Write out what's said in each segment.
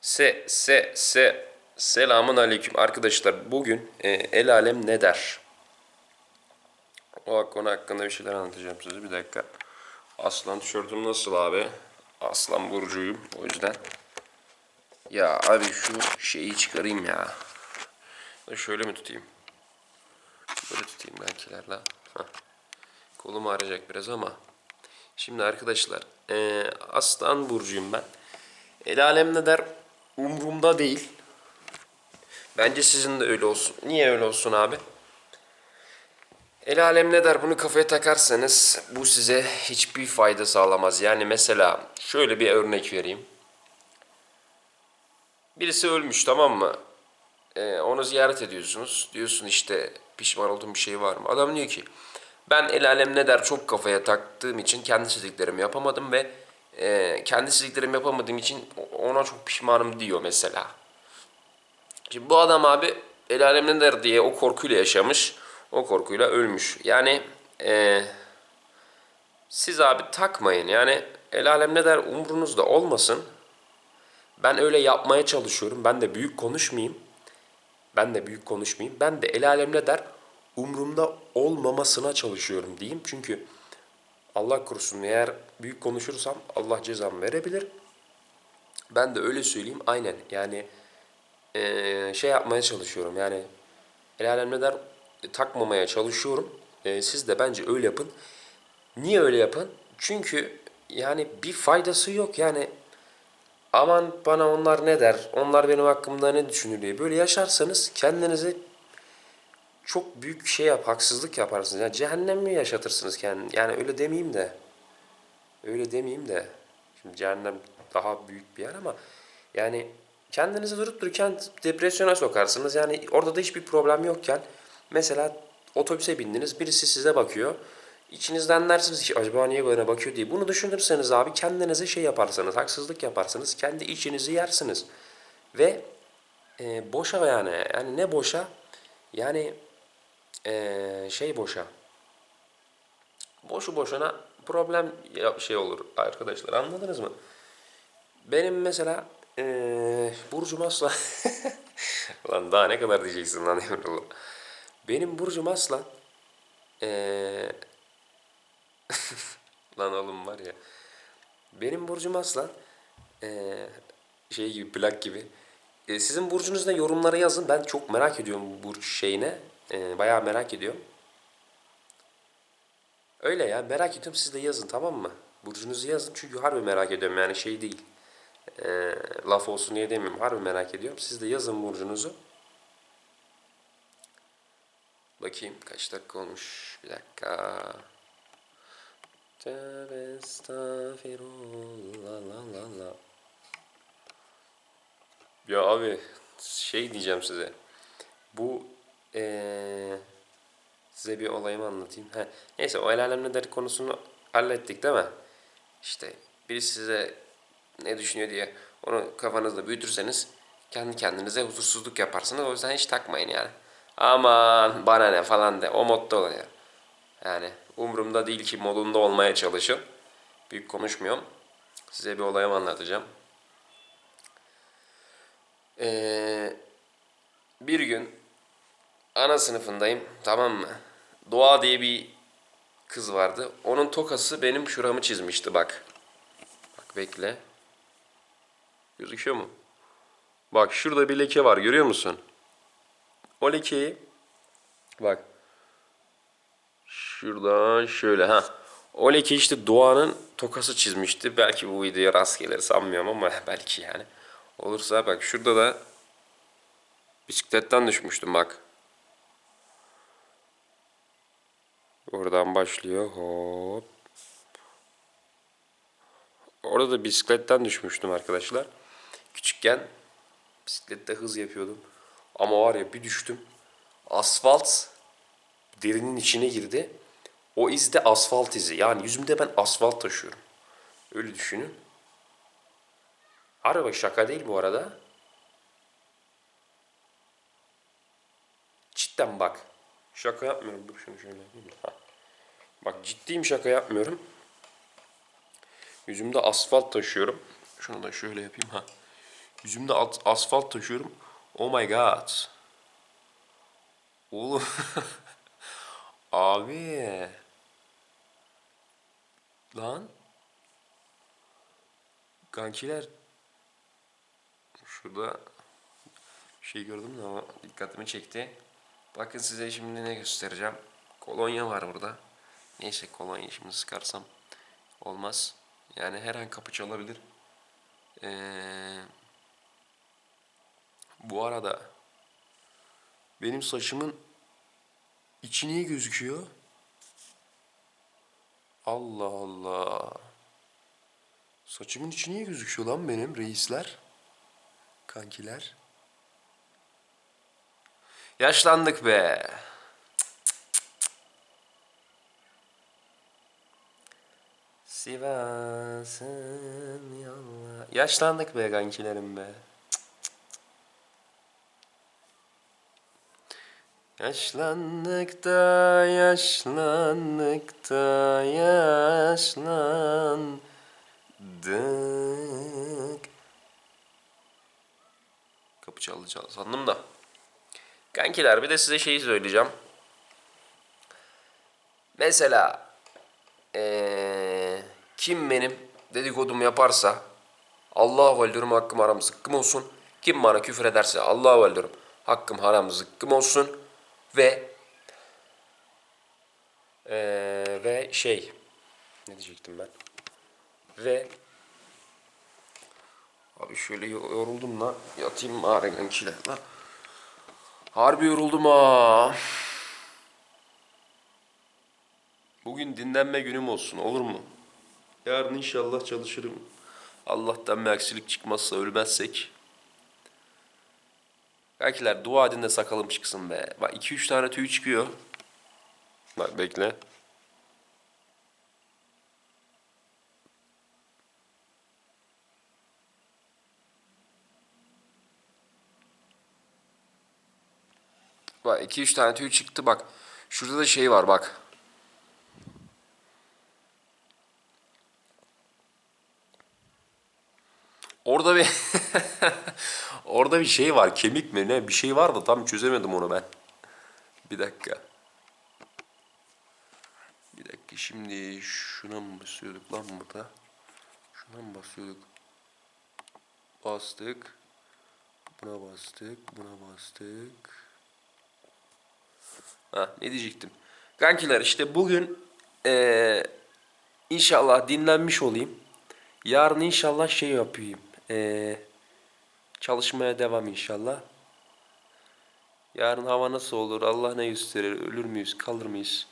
Se se se selamun aleyküm arkadaşlar bugün e, el alem ne der? O konu hakkında bir şeyler anlatacağım size bir dakika. Aslan tişörtüm nasıl abi? Aslan burcuyum o yüzden. Ya abi şu şeyi çıkarayım ya. Şöyle mi tutayım? Böyle tutayım belkilerle. Heh. Kolum ağrıyacak biraz ama. Şimdi arkadaşlar e, aslan burcuyum ben. El alem ne der? Umrumda değil. Bence sizin de öyle olsun. Niye öyle olsun abi? El alem ne der bunu kafaya takarsanız bu size hiçbir fayda sağlamaz. Yani mesela şöyle bir örnek vereyim. Birisi ölmüş tamam mı? Ee, onu ziyaret ediyorsunuz. Diyorsun işte pişman olduğum bir şey var mı? Adam diyor ki ben el alem ne der çok kafaya taktığım için kendi istediklerimi yapamadım ve e, kendi istediklerimi yapamadığım için ona çok pişmanım diyor mesela. Şimdi bu adam abi el alem ne der diye o korkuyla yaşamış. O korkuyla ölmüş. Yani e, siz abi takmayın. Yani el alem ne der umrunuzda olmasın. Ben öyle yapmaya çalışıyorum. Ben de büyük konuşmayayım. Ben de büyük konuşmayayım. Ben de el alem ne der umrumda olmamasına çalışıyorum diyeyim. Çünkü Allah korusun eğer büyük konuşursam Allah cezamı verebilir. Ben de öyle söyleyeyim aynen yani eee, şey yapmaya çalışıyorum yani el alem ne der e, takmamaya çalışıyorum. E, siz de bence öyle yapın. Niye öyle yapın? Çünkü yani bir faydası yok yani aman bana onlar ne der, onlar benim hakkımda ne düşünür diye böyle yaşarsanız kendinize çok büyük şey yap, haksızlık yaparsınız. Yani cehennem mi yaşatırsınız kendini? Yani öyle demeyeyim de. Öyle demeyeyim de. Şimdi cehennem daha büyük bir yer ama yani kendinizi durup dururken depresyona sokarsınız. Yani orada da hiçbir problem yokken mesela otobüse bindiniz, birisi size bakıyor. İçinizden dersiniz ki acaba niye bana bakıyor diye. Bunu düşünürseniz abi kendinize şey yaparsanız, haksızlık yaparsanız kendi içinizi yersiniz. Ve e, boşa yani. Yani ne boşa? Yani ee, şey boşa. Boşu boşuna problem şey olur arkadaşlar anladınız mı? Benim mesela ee, Burcum Aslan. lan daha ne kadar diyeceksin lan Emrullah. Benim Burcum Aslan. Ee, lan oğlum var ya. Benim Burcum Aslan. Ee, şey gibi plak gibi. Ee, sizin burcunuz ne yorumlara yazın. Ben çok merak ediyorum bu burç şeyine. Ee, bayağı merak ediyorum. Öyle ya merak ediyorum siz de yazın tamam mı? Burcunuzu yazın çünkü harbi merak ediyorum yani şey değil. Ee, laf olsun diye demiyorum harbi merak ediyorum. Siz de yazın burcunuzu. Bakayım kaç dakika olmuş. Bir dakika. Tövbe estağfirullah la la la. Ya abi şey diyeceğim size. Bu eee, size bir olayımı anlatayım. He, neyse o el alem ne der konusunu hallettik değil mi? İşte biri size ne düşünüyor diye onu kafanızda büyütürseniz kendi kendinize huzursuzluk yaparsınız. O yüzden hiç takmayın yani. Aman bana ne falan de o modda olun ya. Yani umurumda değil ki modunda olmaya çalışın. Büyük konuşmuyorum. Size bir olayımı anlatacağım. Ee, bir gün ana sınıfındayım tamam mı? Doğa diye bir kız vardı. Onun tokası benim şuramı çizmişti bak. Bak bekle. Gözüküyor mu? Bak şurada bir leke var görüyor musun? O lekeyi bak şuradan şöyle ha. O leke işte Doğan'ın tokası çizmişti. Belki bu videoya rast gelir sanmıyorum ama belki yani. Olursa bak şurada da bisikletten düşmüştüm bak. Oradan başlıyor hop. Orada da bisikletten düşmüştüm arkadaşlar. Küçükken bisiklette hız yapıyordum. Ama var ya bir düştüm. Asfalt derinin içine girdi. O iz de asfalt izi. Yani yüzümde ben asfalt taşıyorum. Öyle düşünün. Harbi bak şaka değil bu arada. Cidden bak. Şaka yapmıyorum. Dur şunu şöyle yapayım. Bak ciddiyim şaka yapmıyorum. Yüzümde asfalt taşıyorum. Şunu da şöyle yapayım ha. Yüzümde asfalt taşıyorum. Oh my god. Oğlum. Abi. Lan. Kankiler. Şurada şey gördüm de ama dikkatimi çekti. Bakın size şimdi ne göstereceğim. Kolonya var burada. Neyse kolonya şimdi sıkarsam olmaz. Yani her an kapı çalabilir. Ee, bu arada benim saçımın içi niye gözüküyor? Allah Allah. Saçımın içi niye gözüküyor lan benim reisler? Kankiler. Yaşlandık be. Sivas'ın yolla. Yaşlandık be kankilerim be. Yaşlandık da yaşlandık da yaşlandık. Kapı çaldı sandım da. Kankiler bir de size şeyi söyleyeceğim. Mesela eee, kim benim dedikodumu yaparsa Allah'a öldürüm hakkım haram zıkkım olsun. Kim bana küfür ederse Allah'a öldürüm hakkım haram zıkkım olsun. Ve eee, ve şey ne diyecektim ben? Ve abi şöyle yoruldum lan yatayım bari kankiler lan. Harbi yoruldum ha. Bugün dinlenme günüm olsun olur mu? Yarın inşallah çalışırım. Allah'tan bir aksilik çıkmazsa ölmezsek. Kankiler dua edin de sakalım çıksın be. Bak 2-3 tane tüy çıkıyor. Bak bekle. Bak 2-3 tane tüy çıktı bak. Şurada da şey var bak. Orada bir orada bir şey var. Kemik mi ne? Bir şey var da tam çözemedim onu ben. Bir dakika. Bir dakika şimdi şuna mı basıyorduk lan burada? Şuna mı basıyorduk? Bastık. Buna bastık. Buna bastık. Ha, ne diyecektim? Kankiler işte bugün eee, inşallah dinlenmiş olayım. Yarın inşallah şey yapayım. Eee, çalışmaya devam inşallah. Yarın hava nasıl olur? Allah ne gösterir? Ölür müyüz? Kalır mıyız?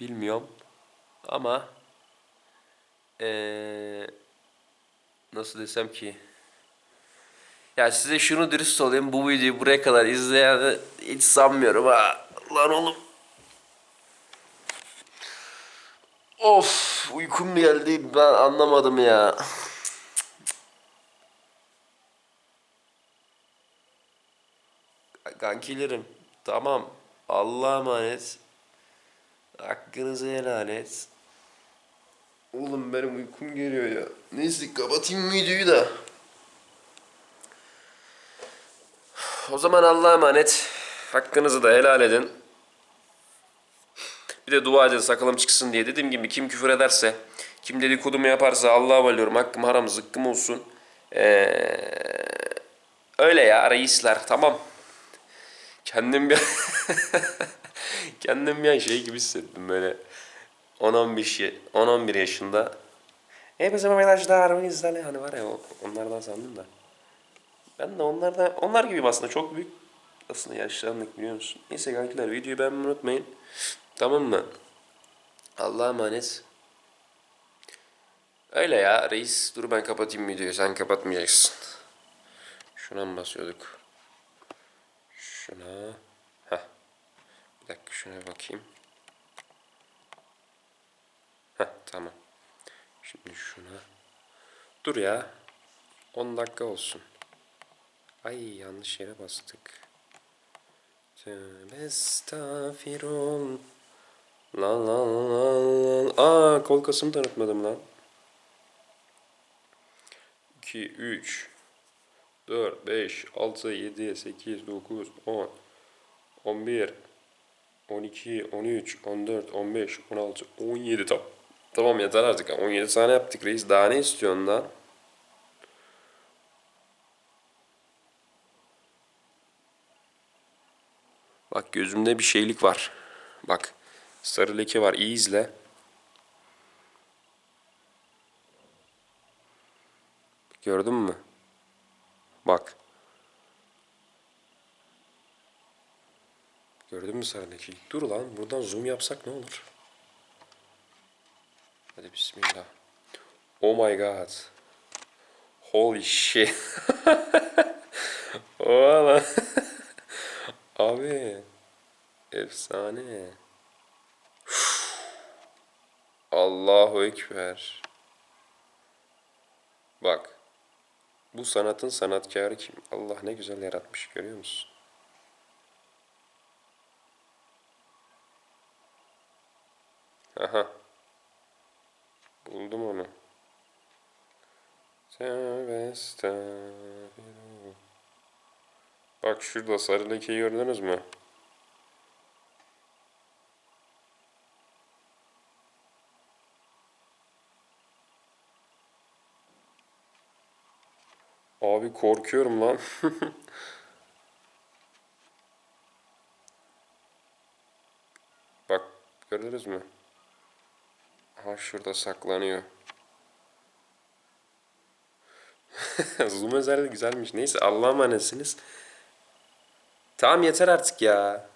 Bilmiyorum. Ama eee, nasıl desem ki? Ya size şunu dürüst olayım. Bu videoyu buraya kadar izleyen hiç sanmıyorum ha. Lan oğlum. Of uykum geldi ben anlamadım ya. Kankilerim tamam Allah'a emanet. Hakkınızı helal et. Oğlum benim uykum geliyor ya. Neyse kapatayım videoyu da. O zaman Allah'a emanet. Hakkınızı da helal edin. Bir de dua edin sakalım çıksın diye. Dediğim gibi kim küfür ederse, kim dedikodumu yaparsa Allah'a varıyorum. Hakkım haram zıkkım olsun. Ee, öyle ya reisler tamam. Kendim bir kendim bir şey gibi hissettim böyle 10-15 ye- 10-11 yaşında. Hepinize mesajlar bizlerle hani var ya onlardan sandım da. Ben de onlardan onlar gibiyim aslında çok büyük aslında yaşlandık biliyor musun? Neyse kankiler videoyu beğenmeyi unutmayın. Tamam mı? Allah'a emanet. Öyle ya reis. Dur ben kapatayım videoyu. Sen kapatmayacaksın. Şuna mı basıyorduk? Şuna. Heh. Bir dakika şuna bakayım. Heh tamam. Şimdi şuna. Dur ya. 10 dakika olsun. Ay yanlış yere bastık. Tövbe estağfirullah. La la la la. Aa kol kasımı tanıtmadım lan. 2, 3, 4, 5, 6, 7, 8, 9, 10, 11, 12, 13, 14, 15, 16, 17 tamam. Tamam yeter artık. 17 tane yaptık reis. Daha ne istiyorsun lan? Bak gözümde bir şeylik var. Bak sarı leke var. İyi izle. Gördün mü? Bak. Gördün mü sarı lekeyi? Dur lan buradan zoom yapsak ne olur? Hadi bismillah. Oh my god. Holy shit. Lan. Abi. Efsane. Allahu Ekber. Bak. Bu sanatın sanatkarı kim? Allah ne güzel yaratmış görüyor musun? Aha. Buldum onu. Estağfirullah. Bak şurada sarı lekeyi gördünüz mü? Abi korkuyorum lan. Bak gördünüz mü? Ha şurada saklanıyor. Zoom özelliği güzelmiş. Neyse Allah'a emanetsiniz. Tamam yeter artık ya.